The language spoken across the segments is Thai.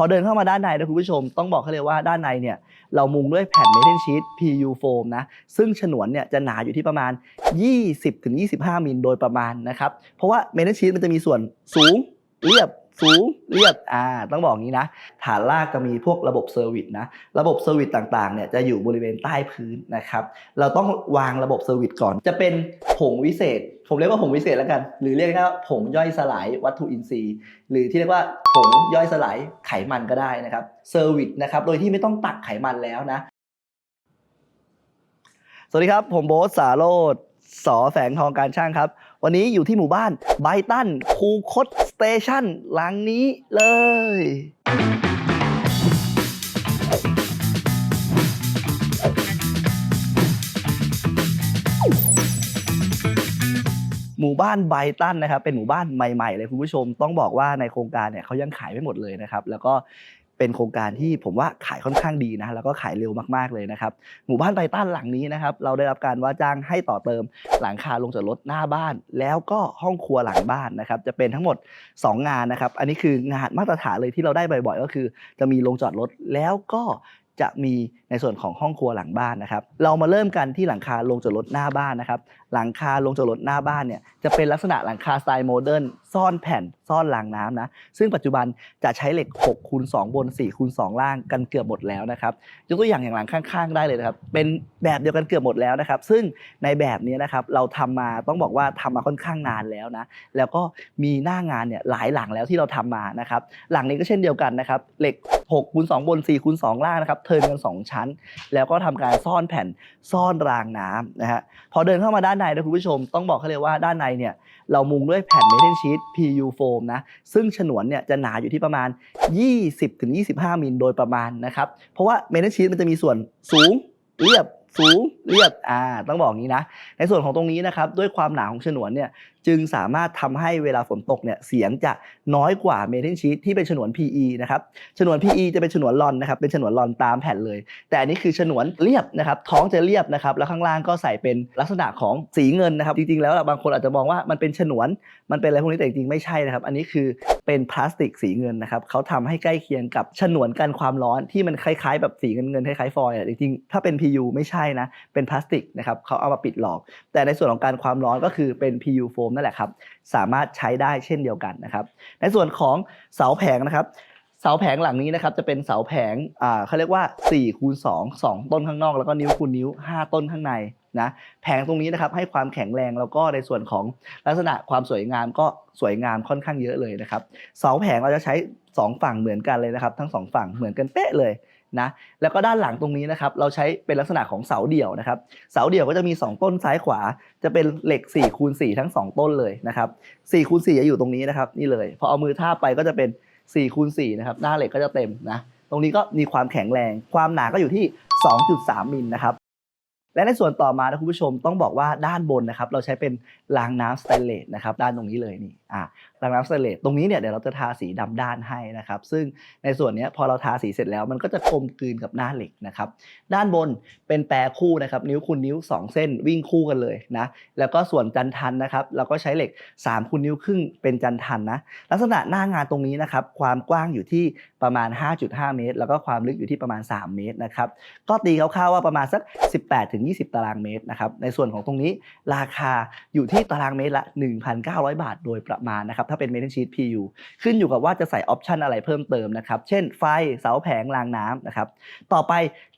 อเดินเข้ามาด้านในนะคุณผู้ชมต้องบอกให้เลยว่าด้านในเนี่ยเรามุงด้วยแผ่นเมทัลชีต PU foam นะซึ่งฉนวนเนี่ยจะหนาอยู่ที่ประมาณ 20-25 มิลโดยประมาณนะครับเพราะว่าเมทัลชีตมันจะมีส่วนสูงเรียบ สูงเรียบอ่าต้องบอกงี้นะ ฐานรากจะมีพวกระบบเซอร์วิสนะ ระบบเซอร์วิสต่างๆเนี่ยจะอยู่บริเวณใต้พื้นนะครับ เราต้องวางระบบเซอร์วิสก่อน จะเป็นผงวิเศษ ผมเรียกว่าผงวิเศษแล้วกัน หรือเรียกว่าผงย่อยสลายวัตถุอินทรีย์ หรือที่เรียกว่าผงย่อยสลายไขมันก็ได้นะครับ เซอร์วิสนะครับ โดยที่ไม่ต้องตักไขมันแล้วนะ สวัสดีครับ ผมโบ๊ทสาโรด สอแฝงทองการช่างครับ วันนี้อยู่ที่หมู่บ้านไบตันคูคตสเตชันหลังนี้เลย หมู่บ้านไบตันนะครับ เป็นหมู่บ้านใหม่ ๆ เลยคุณผู้ชมต้องบอกว่าในโครงการเนี่ยเขายังขายไม่หมดเลยนะครับ แล้วก็ เป็นโครงการที่ผมว่าขายค่อนข้างดีนะแล้วก็ขายเร็วมากๆเลยนะครับหมู่บ้านไบตันหลังนี้นะครับเราได้รับการว่าจ้างให้ต่อเติมหลังคาลงจากรถหน้าบ้าน แล้วก็ห้องครัวหลังบ้านนะครับจะเป็นทั้งหมด 2 งานนะครับอันนี้คืองานมาตรฐานเลยที่เราได้บ่อยๆ ก็คือ จะมีลงจอดรถแล้วก็จะมีในส่วนของห้องครัวหลังบ้านนะครับ เรามาเริ่มกันที่หลังคาลงจอดรถหน้าบ้านนะครับ หลังคาลงจอดรถหน้าบ้านเนี่ยจะเป็นลักษณะหลังคาสไตล์โมเดิร์นซ่อนแผ่น ซ่อนรางน้ำนะ ซึ่งปัจจุบันจะใช้เหล็ก6คูณ2บน4คูณ2ล่างกันเกือบหมดแล้วนะครับยกตัวอย่างอย่างหลังข้าง ๆ ได้เลยนะครับเป็นแบบเดียวกันเกือบหมดแล้วนะครับ ซึ่งในแบบนี้นะครับเราทำมาต้องบอกว่าทำมาค่อนข้างนานแล้วนะแล้วก็มีหน้างานเนี่ยหลายหลังแล้วที่เราทำมานะครับหลังนี้ก็เช่นเดียวกันนะครับเหล็ก6คูณ2บน4คูณ2ล่างนะครับเทินกัน 2 ชั้น แล้วก็ทำการซ่อนแผ่นซ่อนรางน้ำนะฮะพอเดินเข้ามาด้านในนะคุณผู้ชม ต้องบอกให้เลยว่าด้านในเนี่ยเรามุงด้วยแผ่นเมทัลชีต PU มนะ ซึ่งฉนวนเนี่ยจะหนาอยู่ที่ประมาณ 20-25 มิลโดยประมาณนะครับ เพราะว่าเมทัลชีตมันจะมีส่วนสูงเรียบสูงเรียบอ่าต้องบอกงี้นะ ในส่วนของตรงนี้นะครับ ด้วยความหนาของฉนวนเนี่ยจึงสามารถทำให้เวลาฝนตกเนี่ยเสียงจะน้อยกว่าเมทัลชีตที่เป็นฉนวน PE นะครับฉนวน PE จะเป็นฉนวนลอนนะครับเป็นฉนวนลอนตามแผ่นเลย แต่อันนี้คือฉนวนเรียบนะครับท้องจะเรียบนะครับแล้วข้างล่างก็ใส่เป็นลักษณะของสีเงินนะครับจริงๆแล้วบางคนอาจจะมองว่ามันเป็นฉนวนมันเป็นอะไรพวกนี้แต่จริงๆไม่ใช่นะครับ อันนี้คือเป็นพลาสติกสีเงินนะครับเขาทำให้ใกล้เคียงกับฉนวนกันความร้อนที่มันคล้ายๆ แบบสีเงินเงินคล้ายๆฟอยล์อะจริงๆถ้าเป็น PU ไม่ใช่นะเป็นพลาสติกนะครับเขาเอามาปิดหลอก แต่ในส่วนของการความร้อนก็คือเป็น PU foam นั่นแหละครับ สามารถใช้ได้เช่นเดียวกันนะครับ ในส่วนของเสาแผงนะครับ เสาแผงหลังนี้นะครับจะเป็นเสาแผงอ่าเขาเรียกว่า4คูณ2 2 ต้นข้างนอก แล้วก็นิ้วคูณนิ้ว 5 ต้นข้างในนะแผงตรงนี้นะครับให้ความแข็งแรงแล้วก็ในส่วนของลักษณะความสวยงามก็สวยงามค่อนข้างเยอะเลยนะครับเสาแผงเราจะใช้ 2 ฝั่งเหมือนกันเลยนะครับ ทั้ง 2 ฝั่งเหมือนกันเป๊ะเลย นะแล้วก็ด้านหลังตรงนี้นะครับเราใช้เป็นลักษณะของเสาเดี่ยวนะครับเสาเดี่ยวก็จะมี 2 ต้นซ้ายขวา จะเป็นเหล็ก4คูณ4ทั้ง 2 ต้นเลยนะครับ4คูณ4จะอยู่ตรงนี้นะครับนี่เลยพอเอามือทาไปก็จะเป็น4คูณ4นะครับหน้าเหล็กก็จะเต็มนะตรงนี้ก็มีความแข็งแรง ความหนาก็อยู่ที่ 2.3 มิลนะครับและในส่วนต่อมานะคุณผู้ชมต้องบอกว่าด้านบนนะครับเราใช้เป็นรางน้ำสแตนเลสนะครับด้านตรงนี้เลยนี่ อ่ารางน้ำสแตเลสตรงนี้เนี่ยเดี๋ยวเราจะทาสีดำด้านให้นะครับ ซึ่งในส่วนนี้พอเราทาสีเสร็จแล้วมันก็จะกลมกลืนกับหน้าเหล็กนะครับ ด้านบนเป็นแปรคู่นะครับ นิ้วคูณนิ้ว 2 เส้นวิ่งคู่กันเลยนะ แล้วก็ส่วนจันทันนะครับ เราก็ใช้เหล็ก3คูณนิ้วครึ่งเป็นจันทันนะ ลักษณะหน้างานตรงนี้นะครับ ความกว้างอยู่ที่ประมาณ 5.5 เมตร แล้วก็ความลึกอยู่ที่ประมาณ 3 เมตรนะครับ ก็ตีคร่าวๆว่าประมาณสัก 18ถึง20 ตารางเมตรนะครับ ในส่วนของตรงนี้ราคาอยู่ที่ตารางเมตรละ 1,900 บาท โดยประมานะครับถ้าเป็นเมทัลชีต PU ขึ้นอยู่กับว่าจะใส่ออปชันอะไรเพิ่มเติมนะครับ เช่นไฟเสาแผงรางน้ำนะครับต่อไป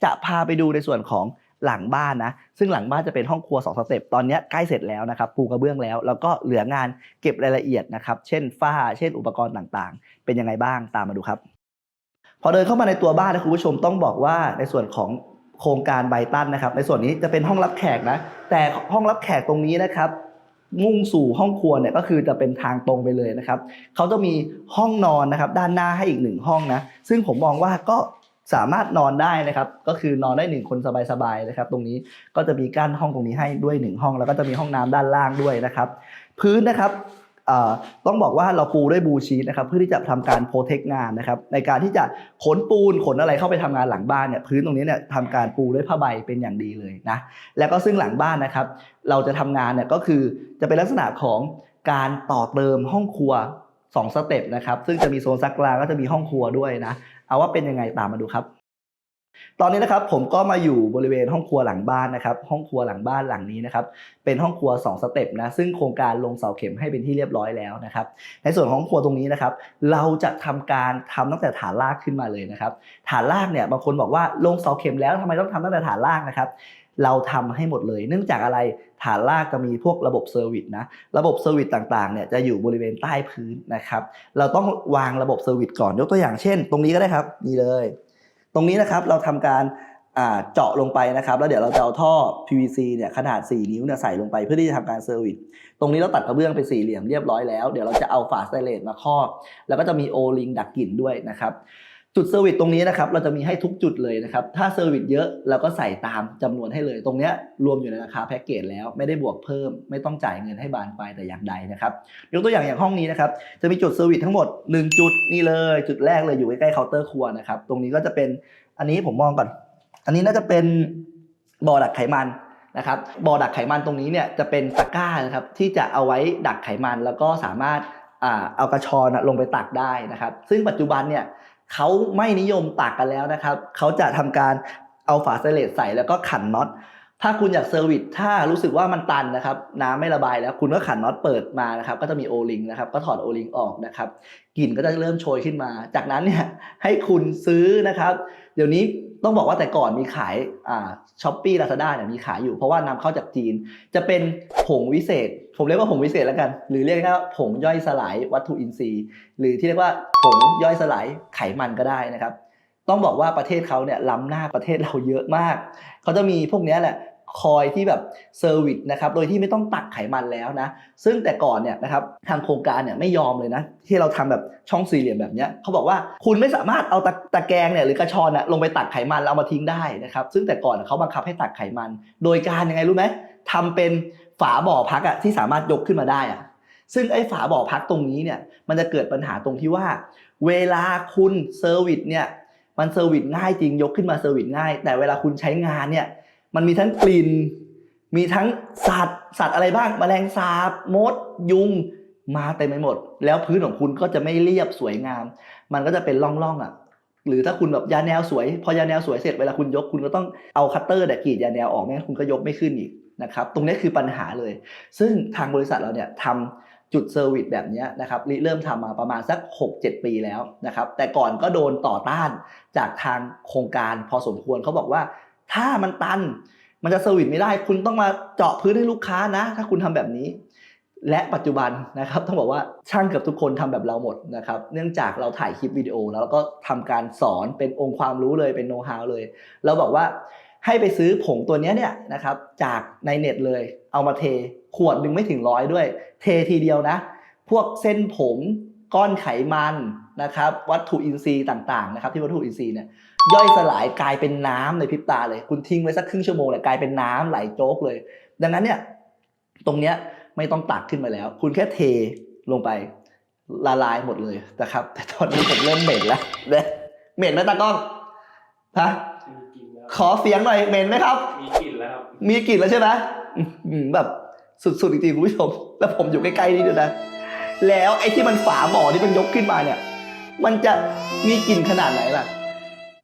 จะพาไปดูในส่วนของหลังบ้านนะซึ่งหลังบ้านจะเป็นห้องครัว 2 สเต็ปตอนนี้ใกล้เสร็จแล้วนะครับปูกระเบื้องแล้ว แล้วก็เหลืองานเก็บรายละเอียดนะครับเช่นฝ้า เช่นอุปกรณ์ต่างๆ เป็นยังไงบ้างตามมาดูครับ พอเดินเข้ามาในตัวบ้านนะคุณผู้ชมต้องบอกว่าในส่วนของโครงการไบตันนะครับในส่วนนี้จะเป็นห้องรับแขกนะแต่ห้องรับแขกตรงนี้นะครับ มุ่งสู่ห้องครัวเนี่ยก็คือจะเป็นทางตรงไปเลยนะครับเขาจะมีห้องนอนนะครับ ด้านหน้าให้อีกหนึ่งห้องนะซึ่งผมมองว่าก็สามารถนอนได้นะครับ ก็คือนอนได้หนึ่งคนสบายๆนะครับ ตรงนี้ก็จะมีกั้นห้องตรงนี้ให้ด้วยหนึ่งห้อง แล้วก็จะมีห้องน้ำด้านล่างด้วยนะครับ พื้นนะครับ ต้องบอกว่าเราปูด้วยบูชีนะครับเพื่อที่จะทำการโปรเทคงานนะครับในการที่จะขนปูนขนอะไรเข้าไปทำงานหลังบ้านเนี่ยพื้นตรงนี้เนี่ยทำการปูด้วยผ้าใบเป็นอย่างดีเลยนะแล้วก็ซึ่งหลังบ้านนะครับ เราจะทำงานเนี่ยก็คือจะเป็นลักษณะของการต่อเติมห้องครัว2สเต็ปนะครับซึ่งจะมีโซนซักล้างก็จะมีห้องครัวด้วยนะเอาว่าเป็นยังไงตามมาดูครับ ตอนนี้นะครับผมก็มาอยู่บริเวณห้องครัวหลังบ้านนะครับ ห้องครัวหลังบ้านหลังนี้นะครับ เป็นห้องครัว 2 สเต็ปนะซึ่งโครงการลงเสาเข็มให้เป็นที่เรียบร้อยแล้วนะครับ ในส่วนของห้องครัวตรงนี้นะครับ เราจะทำการทำตั้งแต่ฐานรากขึ้นมาเลยนะครับ ฐานรากเนี่ยบางคนบอกว่าลงเสาเข็มแล้วทำไมต้องทำตั้งแต่ฐานรากนะครับ เราทำให้หมดเลย เนื่องจากอะไรฐานรากจะมีพวกระบบเซอร์วิสนะ ระบบเซอร์วิสต่างๆเนี่ยจะอยู่บริเวณใต้พื้นนะครับ เราต้องวางระบบเซอร์วิสก่อนยกตัวอย่างเช่น ตรงนี้ก็ได้ครับนี่เลย ตรงนี้นะครับเราทำการเจาะลงไปนะครับ แล้วเดี๋ยวเราจะเอาท่อ PVC เนี่ยขนาด 4 นิ้วเนี่ยใส่ลงไปเพื่อที่จะทำการเซอร์วิสตรงนี้เราตัดกระเบื้องเป็นสี่เหลี่ยมเรียบร้อยแล้ว เดี๋ยวเราจะเอาฝาสเตเลสมาครอบแล้วก็จะมีโอลิงดักกลิ่นด้วยนะครับ จุดเซอร์วิสตรงนี้นะครับเราจะมีให้ทุกจุดเลยนะครับถ้าเซอร์วิสเยอะเราก็ใส่ตามจำนวนให้เลย ตรงนี้รวมอยู่ในราคาแพ็กเกจแล้วไม่ได้บวกเพิ่ม ไม่ต้องจ่ายเงินให้บานปลายแต่อย่างใดนะครับยกตัวอย่างอย่างห้องนี้นะครับจะมีจุดเซอร์วิสทั้งหมด 1 จุดนี่เลย จุดแรกเลยอยู่ใกล้ๆเคาน์เตอร์ครัวนะครับตรงนี้ก็จะเป็นอันนี้ผมมองก่อน อันนี้น่าจะเป็นบ่อดักไขมันนะครับบ่อดักไขมันตรงนี้เนี่ยจะเป็นตะกร้านะครับที่จะเอาไว้ดักไขมันแล้วก็สามารถเอากระชอนะลงไปตักได้นะครับ ซึ่งปัจจุบันเนี่ย เขาไม่นิยมตักกันแล้วนะครับ เขาจะทำการเอาฝาสเตเลสใส่แล้วก็ขันน็อต ถ้าคุณอยากเซอร์วิสถ้ารู้สึกว่ามันตันนะครับ น้ำไม่ระบายแล้วคุณก็ขันน็อตเปิดมานะครับ ก็จะมีโอลิงนะครับ ก็ถอดโอลิงออกนะครับกลิ่นก็จะเริ่มโชยขึ้นมา จากนั้นเนี่ยให้คุณซื้อนะครับ เดี๋ยวนี้ ต้องบอกว่าแต่ก่อนมีขายอ่าช้อปปี้ลาซาด้าเนี่ยมีขายอยู่เพราะว่านำเข้าจากจีน จะเป็นผงวิเศษ ผมเรียกว่าผงวิเศษแล้วกัน หรือเรียกว่าผงย่อยสลายวัตถุอินทรีย์ หรือที่เรียกว่าผงย่อยสลายไขมันก็ได้นะครับ ต้องบอกว่าประเทศเขาเนี่ยล้ำหน้าประเทศเราเยอะมาก เขาจะมีพวกนี้แหละ คอยที่แบบเซอร์วิสนะครับ โดยที่ไม่ต้องตักไขมันแล้วนะ ซึ่งแต่ก่อนเนี่ยนะครับทางโครงการเนี่ยไม่ยอมเลยนะ ที่เราทำแบบช่องสี่เหลี่ยมแบบเนี้ยเขาบอกว่าคุณไม่สามารถเอาตะตะแกรงเนี่ยหรือกระชอนน่ะลงไปตักไขมันแล้วเอามาทิ้งได้นะครับ ซึ่งแต่ก่อนเขาบังคับให้ตักไขมัน โดยการยังไงรู้ไหมทำเป็นฝาบ่อพักอะที่สามารถยกขึ้นมาได้อะซึ่งไอ้ฝาบ่อพักตรงนี้เนี่ยมันจะเกิดปัญหาตรงที่ว่า เวลาคุณเซอร์วิสเนี่ยมันเซอร์วิสง่ายจริงยกขึ้นมาเซอร์วิสง่าย แต่เวลาคุณใช้งานเนี่ย มันมีทั้งกลิ่น มีทั้งสัตว์ สัตว์อะไรบ้างแมลงสาบมด ยุง มาเต็มไปหมด แล้วพื้นของคุณก็จะไม่เรียบสวยงาม มันก็จะเป็นร่องๆอะหรือถ้าคุณแบบยาแนวสวย พอยาแนวสวยเสร็จเวลาคุณยกคุณก็ต้องเอาคัตเตอร์เนี่ยกรีดยาแนวออกไม่งั้นคุณก็ยกไม่ขึ้นอีกนะครับตรงนี้คือปัญหาเลย ซึ่งทางบริษัทเราเนี่ยทำจุดเซอร์วิสแบบนี้นะครับริเริ่มทำมาประมาณสัก 6-7 ปีแล้วนะครับแต่ก่อนก็โดนต่อต้านจากทางโครงการพอสมควรเขาบอกว่า ถ้ามันตัน มันจะเซอร์วิสไม่ได้ คุณต้องมาเจาะพื้นให้ลูกค้านะ ถ้าคุณทำแบบนี้ และปัจจุบันนะครับต้องบอกว่าช่างเกือบทุกคนทำแบบเราหมดนะครับ เนื่องจากเราถ่ายคลิปวิดีโอ แล้วก็ทำการสอนเป็นองค์ความรู้เลยเป็นโน้ตฮาวเลย เราบอกว่าให้ไปซื้อผงตัวนี้เนี่ยนะครับจากในเน็ตเลย เอามาเทขวดหนึ่งไม่ถึงร้อยด้วย เททีเดียวนะ พวกเส้นผมก้อนไขมันนะครับ วัตถุอินทรีย์ต่างๆนะครับ ที่วัตถุอินทรีย์เนี่ย ย่อยสลายกลายเป็นน้ำในพริบตาเลย คุณทิ้งไว้สักครึ่งชั่วโมงเลยกลายเป็นน้ำไหลโจ๊กเลย ดังนั้นเนี่ยตรงเนี้ยไม่ต้องตักขึ้นมาแล้ว คุณแค่เทลงไปละลายหมดเลยนะครับ แต่ตอนนี้ผมเริ่มเหม็นแล้วเนี่ยเหม็นไหมตากล้องฮะมีกลิ่นแล้วขอเสียงหน่อยเหม็นไหมครับ มีกลิ่นแล้วครับมีกลิ่นแล้วใช่ไหมอื้อหือแบบสุดๆจริงๆคุณผู้ชม แล้วผมอยู่ใกล้ๆนี่ด้วยนะ แล้วไอ้ที่มันฝาบ่อที่มันยกขึ้นมาเนี่ย มันจะมีกลิ่นขนาดไหนล่ะ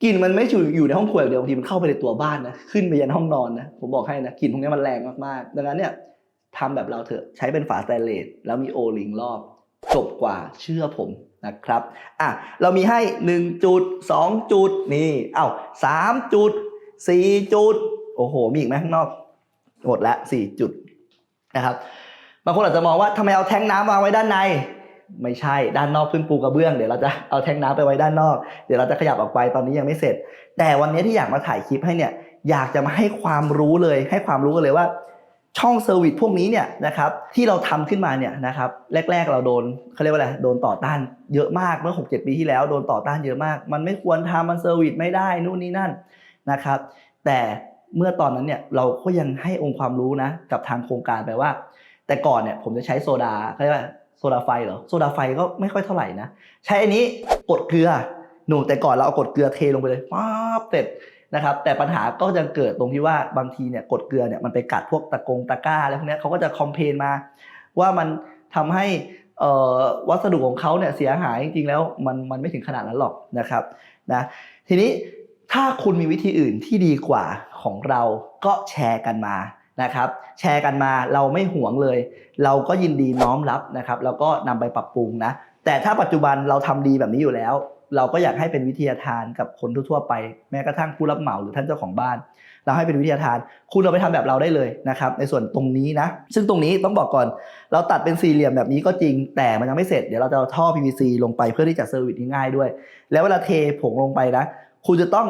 กลิ่นมันไม่อยู่อยู่ในห้องครัวอย่างเดียวบางทีมันเข้าไปในตัวบ้านนะขึ้นไปยันห้องนอนนะผมบอกให้นะกลิ่นพวกนี้มันแรงมากๆดังนั้นเนี่ยทำแบบเราเถอะใช้เป็นฝาสแตนเลสแล้วมีโอลิงรอบจบกว่าเชื่อผมนะครับอะเรามีให้ 1 จุด 2 จุดนี่เอ้า3จุด 4 จุด โอ้โห มีอีกไหมข้างนอกหมดละ4จุดนะครับบางคนอาจจะมองว่าทำไมเอาแท้งน้ำวางไว้ด้านใน ไม่ใช่ด้านนอกเพิ่งปูกระเบื้องเดี๋ยวเราจะเอาแท้งน้ำไปไว้ด้านนอก เดี๋ยวเราจะขยับออกไปตอนนี้ยังไม่เสร็จ แต่วันนี้ที่อยากมาถ่ายคลิปให้เนี่ยอยากจะมาให้ความรู้เลย ให้ความรู้กันเลยว่า ช่องเซอร์วิสพวกนี้เนี่ยนะครับที่เราทำขึ้นมาเนี่ยนะครับแรก ๆ เราโดนเขาเรียกว่าอะไรโดนต่อต้านเยอะมากเมื่อ 6-7 ปีที่แล้วโดนต่อต้านเยอะมาก มันไม่ควรทำมันเซอร์วิสไม่ได้นู่นนี่นั่นนะครับแต่เมื่อตอนนั้นเนี่ยเราก็ยังให้องค์ความรู้นะกับทางโครงการไปว่า แต่ก่อนเนี่ยผมจะใช้โซดาเขาเรียกว่า โซดาไฟเหรอโซดาไฟก็ไม่ค่อยเท่าไหร่นะ ใช้อันนี้กดเกลือหนูแต่ก่อนเราเอากดเกลือเทลงไปเลยป๊าบเสร็จนะครับแต่ปัญหาก็จะเกิดตรงที่ว่าบางทีเนี่ยกดเกลือเนี่ยมันไปกัดพวกตะกงตะกร้าอะไรพวกนี้เขาก็จะคอมเพนมาว่ามันทำให้วัสดุของเขาเนี่ยเสียหายจริงๆแล้วมันมันไม่ถึงขนาดนั้นหรอกนะครับนะทีนี้ถ้าคุณมีวิธีอื่นที่ดีกว่าของเราก็แชร์กันมา นะครับแชร์กันมาเราไม่หวงเลย เราก็ยินดีน้อมรับนะครับแล้วก็นำไปปรับปรุงนะแต่ถ้าปัจจุบันเราทำดีแบบนี้อยู่แล้ว เราก็อยากให้เป็นวิทยาทานกับคนทั่วๆไป แม้กระทั่งผู้รับเหมาหรือท่านเจ้าของบ้าน เราให้เป็นวิทยาทาน คุณเอาไปทำแบบเราได้เลยนะครับในส่วนตรงนี้นะซึ่งตรงนี้ต้องบอกก่อน เราตัดเป็นสี่เหลี่ยมแบบนี้ก็จริง แต่มันยังไม่เสร็จเดี๋ยวเราจะเอาท่อ PVC ลงไปเพื่อที่จะเซอร์วิสง่ายด้วย แล้วเวลาเทผงลงไปนะคุณจะต้อง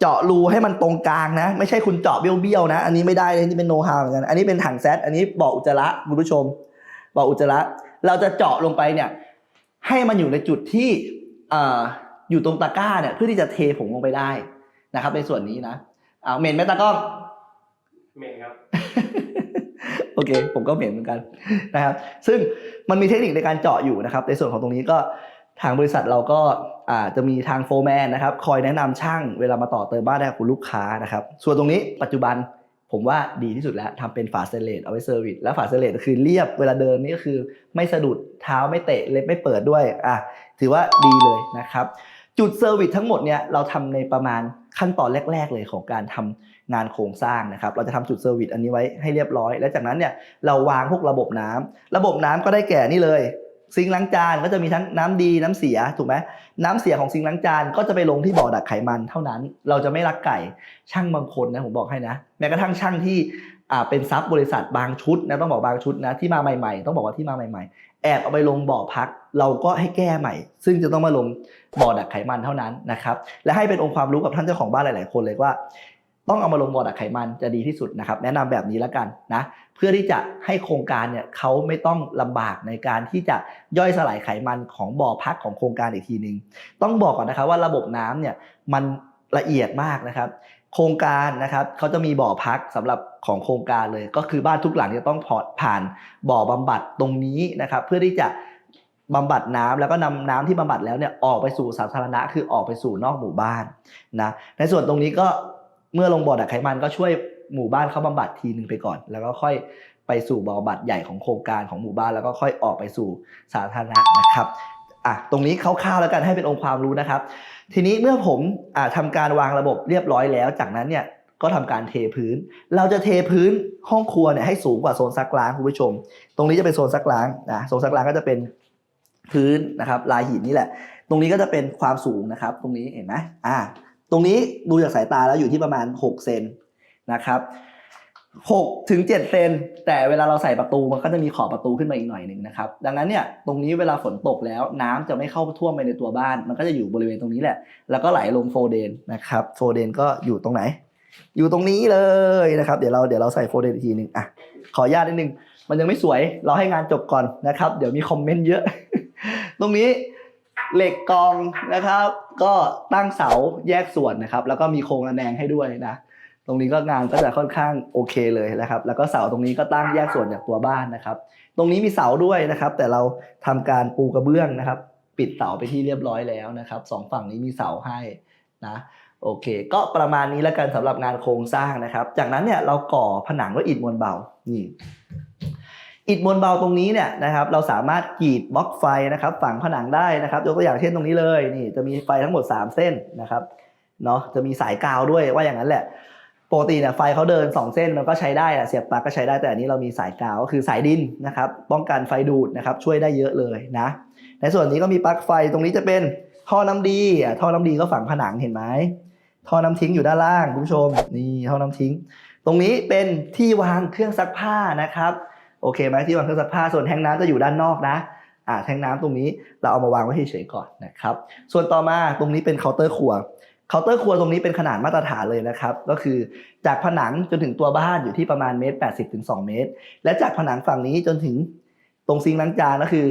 เจาะรูให้มันตรงกลางนะ ไม่ใช่คุณเจาะเบี้ยวๆนะ อันนี้ไม่ได้เลยนี่เป็นโน้ตฮาวเหมือนกัน อันนี้เป็นถังแซดอันนี้บ่ออุจจาระคุณผู้ชมบ่ออุจจาระเราจะเจาะลงไปเนี่ย ให้มันอยู่ในจุดที่เอ่ออยู่ตรงตะกร้าเนี่ยเพื่อที่จะเทผงลงไปได้นะครับ ในส่วนนี้นะอ่าเหม็นไหมตากล้องเมนครับโอเค ผมก็เหม็นเหมือนกันนะครับ ซึ่งมันมีเทคนิคในการเจาะอยู่นะครับ ในส่วนของตรงนี้ก็ ทางบริษัทเราก็จะมีทางโฟร์แมนนะครับคอยแนะนำช่างเวลามาต่อเติมบ้านให้คุณลูกค้านะครับส่วนตรงนี้ปัจจุบันผมว่าดีที่สุดแล้วทำเป็นฝาเตนเลสเอาไว้เซอร์วิสแล้วฝาเตนเลสก็คือเรียบเวลาเดินนี่ก็คือไม่สะดุดเท้าไม่เตะเล็บไม่เปิดด้วยอะถือว่าดีเลยนะครับ จุดเซอร์วิสทั้งหมดเนี่ยเราทำในประมาณขั้นตอนแรก ๆ เลยของการทำงานโครงสร้างนะครับ เราจะทำจุดเซอร์วิสอันนี้ไว้ให้เรียบร้อย แล้วจากนั้นเนี่ยเราวางพวกระบบน้ำระบบน้ำก็ได้แก่นี่เลย ซิงค์ล้างจานก็จะมีทั้งน้ำดีน้ำเสียถูกไหมน้ำเสียของซิงค์ล้างจานก็จะไปลงที่บ่อดักไขมันเท่านั้น เราจะไม่รักไก่ช่างบางคนนะผมบอกให้นะ แม้กระทั่งช่างที่อ่าเป็นซับบริษัทบางชุดนะต้องบอกบางชุดนะที่มาใหม่ ๆ ต้องบอกว่าที่มาใหม่ ๆ แอบเอาไปลงบ่อพัก เราก็ให้แก้ใหม่ ซึ่งจะต้องมาลงบ่อดักไขมันเท่านั้นนะครับและให้เป็นองค์ความรู้กับท่านเจ้าของบ้านหลาย ๆ คนเลยว่า ต้องเอามาลงบ่อดักไขมันจะดีที่สุดนะครับแนะนำแบบนี้แล้วกันนะเพื่อที่จะให้โครงการเนี่ยเขาไม่ต้องลำบากในการที่จะย่อยสลายไขมันของบ่อพักของโครงการอีกทีหนึ่งต้องบอกก่อนนะครับว่าระบบน้ำเนี่ยมันละเอียดมากนะครับ โครงการนะครับเขาจะมีบ่อพักสำหรับของโครงการเลย ก็คือบ้านทุกหลังจะต้องพอดผ่านบ่อบำบัดตรงนี้นะครับ เพื่อที่จะบำบัดน้ำแล้วก็นำน้ำที่บำบัดแล้วเนี่ยออกไปสู่สาธารณะ คือออกไปสู่นอกหมู่บ้านนะในส่วนตรงนี้ก็ เมื่อลงบ่อดักไขมันก็ช่วยหมู่บ้านเขาบำบัดทีหนึ่งไปก่อน แล้วก็ค่อยไปสู่บ่อบำบัดใหญ่ของโครงการของหมู่บ้านแล้วก็ค่อยออกไปสู่สาธารณะนะครับอะตรงนี้คร่าวๆแล้วกันให้เป็นองค์ความรู้นะครับ ทีนี้เมื่อผมอ่าทำการวางระบบเรียบร้อยแล้ว จากนั้นเนี่ยก็ทำการเทพื้น เราจะเทพื้นห้องครัวเนี่ยให้สูงกว่าโซนซักล้างคุณผู้ชม ตรงนี้จะเป็นโซนซักล้างนะโซนซักล้างก็จะเป็นพื้นนะครับลายหินนี่แหละ ตรงนี้ก็จะเป็นความสูงนะครับ ตรงนี้เห็นไหมอ่า ตรงนี้ดูจากสายตาแล้วอยู่ที่ประมาณ 6 เซนนะครับ6ถึง7เซนแต่เวลาเราใส่ประตูมันก็จะมีขอบประตูขึ้นมาอีกหน่อยหนึ่งนะครับดังนั้นเนี่ยตรงนี้เวลาฝนตกแล้วน้ำจะไม่เข้าท่วมไปในตัวบ้าน มันก็จะอยู่บริเวณตรงนี้แหละ แล้วก็ไหลลงโฟเดนนะครับโฟเดนก็อยู่ตรงไหน อยู่ตรงนี้เลยนะครับเดี๋ยวเราเดี๋ยวเราใส่โฟเดนอีกทีหนึ่งอะขออนุญาตนิดนึงมันยังไม่สวยเราให้งานจบก่อนนะครับ เดี๋ยวมีคอมเมนต์เยอะ ตรงนี้เหล็กกองนะครับ ก็ตั้งเสาแยกส่วนนะครับ แล้วก็มีโครงระแนงให้ด้วยนะ ตรงนี้ก็งานก็จะค่อนข้างโอเคเลยนะครับ แล้วก็เสาตรงนี้ก็ตั้งแยกส่วนจากตัวบ้านนะครับ ตรงนี้มีเสาด้วยนะครับ แต่เราทำการปูกระเบื้องนะครับ ปิดเสาไปที่เรียบร้อยแล้วนะครับสองฝั่งนี้มีเสาให้นะโอเค ก็ประมาณนี้แล้วกันสำหรับงานโครงสร้างนะครับ จากนั้นเนี่ยเราก่อผนังด้วยอิฐมวลเบานี่ อิฐมวลเบาตรงนี้เนี่ยนะครับเราสามารถกรีดบล็อกไฟนะครับฝังผนังได้นะครับยกตัวอย่างเช่นตรงนี้เลยนี่จะมีไฟทั้งหมด 3 เส้นนะครับเนาะจะมีสายกาวด้วยว่าอย่างนั้นแหละปกติเนี่ยไฟเขาเดิน 2 เส้นมันก็ใช้ได้อะเสียบปลั๊กก็ใช้ได้แต่อันนี้เรามีสายกาวก็คือสายดินนะครับป้องกันไฟดูดนะครับช่วยได้เยอะเลยนะในส่วนนี้ก็มีปลั๊กไฟตรงนี้จะเป็นท่อน้ำดีท่อน้ำดีก็ฝังผนังเห็นไหมท่อน้ำทิ้งอยู่ด้านล่างคุณผู้ชมนี่ท่อน้ำทิ้ง ตรงนี้เป็นที่วางเครื่องซักผ้านะครับ โอเคไหมที่วางเครื่องซักผ้าส่วนแทงน้ำจะอยู่ด้านนอกนะอ่าแทงน้ำตรงนี้เราเอามาวางไว้เฉยๆก่อนนะครับ ส่วนต่อมาตรงนี้เป็นเคาน์เตอร์ครัวเคาน์เตอร์ครัวตรงนี้เป็นขนาดมาตรฐานเลยนะครับ ก็คือจากผนังจนถึงตัวบ้านอยู่ที่ประมาณเมตรแปดสิบถึงสองเมตร และจากผนังฝั่งนี้จนถึงตรงซิงล้างจานก็คือ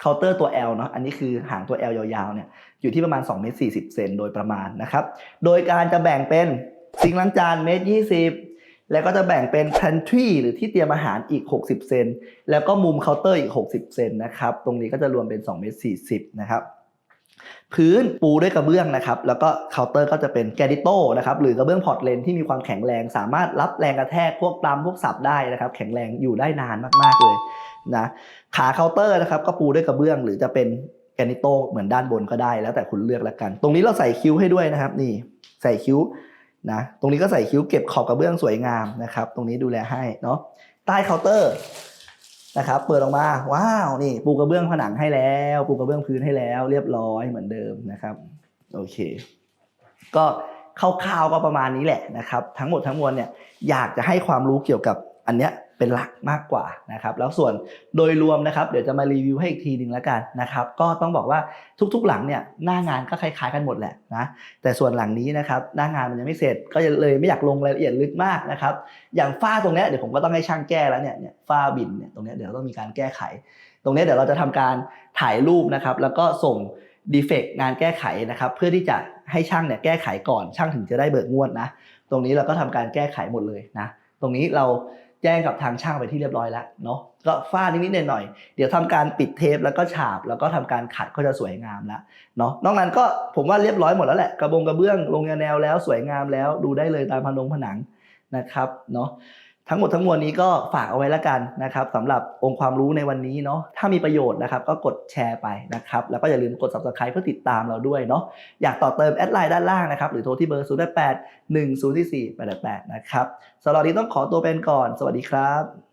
เคาน์เตอร์ตัว L เนาะอันนี้คือหางตัว L ยาวๆเนี่ยอยู่ที่ประมาณ2เมตร40 เซนโดยประมาณนะครับ โดยการจะแบ่งเป็นซิงล้างจานเมตร20 แล้วก็จะแบ่งเป็น pantry หรือที่เตรียมอาหารอีก 60 เซน แล้วก็มุมเคาน์เตอร์อีก 60 เซนนะครับ ตรงนี้ก็จะรวมเป็น2เมตร40 นะครับพื้นปูด้วยกระเบื้องนะครับ แล้วก็เคาน์เตอร์ก็จะเป็นแกดิโต้นะครับ หรือกระเบื้องพอร์ตเลนที่มีความแข็งแรง สามารถรับแรงกระแทกพวกปลัมพวกสับได้นะครับ แข็งแรงอยู่ได้นานมากๆเลยนะขาเคาน์เตอร์นะครับก็ปูด้วยกระเบื้อง หรือจะเป็นแกนิโต้เหมือนด้านบนก็ได้ แล้วแต่คุณเลือกแล้วกัน ตรงนี้เราใส่คิ้วให้ด้วยนะครับ นี่ใส่คิ้ว นะตรงนี้ก็ใส่คิ้วเก็บขอบกระเบื้องสวยงามนะครับ ตรงนี้ดูแลให้เนาะใต้เคาน์เตอร์นะครับ เปิดออกมาว้าวนี่ปูกระเบื้องผนังให้แล้ว ปูกระเบื้องพื้นให้แล้ว เรียบร้อยเหมือนเดิมนะครับโอเค ก็คร่าวๆก็ประมาณนี้แหละนะครับ ทั้งหมดทั้งมวลเนี่ยอยากจะให้ความรู้เกี่ยวกับอันเนี้ย เป็นหลักมากกว่านะครับแล้วส่วนโดยรวมนะครับเดี๋ยวจะมารีวิวให้อีกทีหนึ่งแล้วกันนะครับก็ต้องบอกว่าทุกๆหลังเนี่ยหน้างานก็คล้ายๆกันหมดแหละนะแต่ส่วนหลังนี้นะครับหน้างานมันยังไม่เสร็จก็เลยไม่อยากลงรายละเอียดลึกมากนะครับอย่างฝ้าตรงนี้เดี๋ยวผมก็ต้องให้ช่างแก้แล้วเนี่ยเนี่ยฝ้าบินเนี่ยตรงนี้เดี๋ยวต้องมีการแก้ไข ตรงนี้เดี๋ยวเราจะทำการถ่ายรูปนะครับแล้วก็ส่งดีเฟกต์งานแก้ไขนะครับเพื่อที่จะให้ช่างเนี่ยแก้ไขก่อนช่างถึงจะได้เบิกงวดนะ ตรงนี้เราก็ทำการแก้ไขหมดเลยนะตรงนี้เรา แจ้งกับทางช่างไปที่เรียบร้อยแล้วเนาะก็ฝ้านิดๆหน่อยๆเดี๋ยวทำการปิดเทปแล้วก็ฉาบ แล้วก็ทำการขัดก็จะสวยงามแล้วเนาะนอกนั้นก็ผมว่าเรียบร้อยหมดแล้วแหละกระบงกระเบื้องลงแนวแล้วสวยงามแล้วดูได้เลยตามผนงผนังนะครับเนาะ ทั้งหมดทั้งมวลนี้ก็ฝากเอาไว้แล้วกันนะครับสำหรับองค์ความรู้ในวันนี้เนาะถ้ามีประโยชน์นะครับก็กดแชร์ไปนะครับแล้วก็อย่าลืมกด subscribe เพื่อติดตามเราด้วยเนาะอยากต่อเติมแอดไลน์ด้านล่างนะครับหรือโทรที่เบอร์ 0 8 1 0 4 4 8 8 นะครับสำหรับนนี้ต้องขอตัวเป็นก่อน สวัสดีครับ